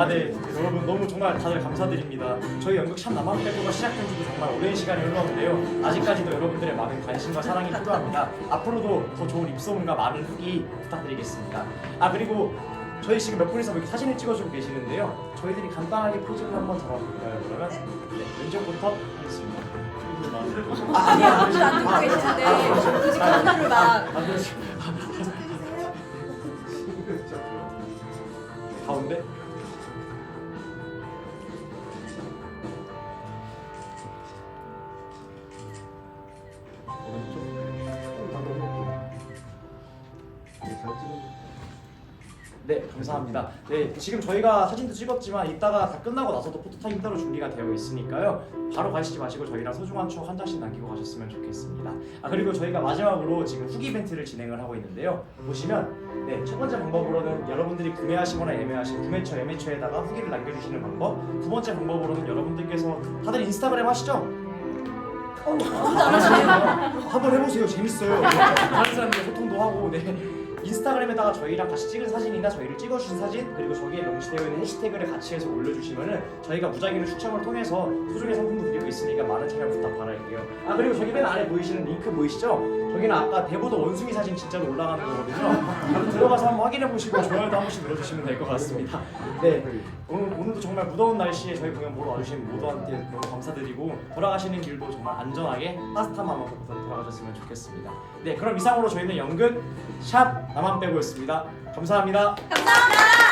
아, 네. 여러분 너무 정말 다들 감사드립니다. 저희 연극 샵 남한 빼고가 시작된 지도 정말 오랜 시간이 흘렀는데요. 아직까지도 여러분들의 많은 관심과 사랑이 필요합니다. 앞으로도 더 좋은 입소문과 많은 후기 부탁드리겠습니다. 아, 그리고 저희 지금 몇 분이서 이렇게 사진을 찍어주고 계시는데요. 저희들이 간단하게 포즈를 한번 잡아볼까요? 그러면 네, 왼쪽부터 하겠습니다. 아, 아니야, 안 듣고 계시는데 굳이 카메라를 막 아, 그러시- 가운데? 네, 감사합니다. 네, 지금 저희가 사진도 찍었지만 이따가 다 끝나고 나서도 포토타임 따로 준비가 되어 있으니까요. 바로 가시지 마시고 저희랑 소중한 추억 한 장씩 남기고 가셨으면 좋겠습니다. 아 그리고 저희가 마지막으로 지금 후기 이벤트를 진행을 하고 있는데요. 보시면 네, 첫 번째 방법으로는 여러분들이 구매하시거나 예매하신 구매처 예매처에다가 후기를 남겨주시는 방법. 두 번째 방법으로는 여러분들께서 다들 인스타그램 하시죠? 어, 잘하시네요. 한번 해보세요. 재밌어요. 네, 다른 사람들 소통도 하고, 네. 인스타그램에다가 저희랑 같이 찍은 사진이나 저희를 찍어주신 사진 그리고 저기에 명시되어 있는 해시태그를 같이 해서 올려주시면은 저희가 무작위로 추첨을 통해서 소정의 상품도 드리고 있으니까 많은 참여 부탁 바랄게요. 아 그리고 저기 맨 아래 보이시는 링크 보이시죠? 저기는 아까 대보도 원숭이 사진 진짜로 올라가는 거거든요. 한번 들어가서 한번 확인해 보시고 좋아요도 한 번씩 눌러주시면 될 것 같습니다. 네. 오늘, 오늘도 정말 무더운 날씨에 저희 공연 보러 와주신 모두한테 너무 감사드리고 돌아가시는 길도 정말 안전하게 따뜻한 마음으로 돌아가셨으면 좋겠습니다. 네, 그럼 이상으로 저희는 연극 샵 나만 빼고 였습니다. 감사합니다. 감사합니다.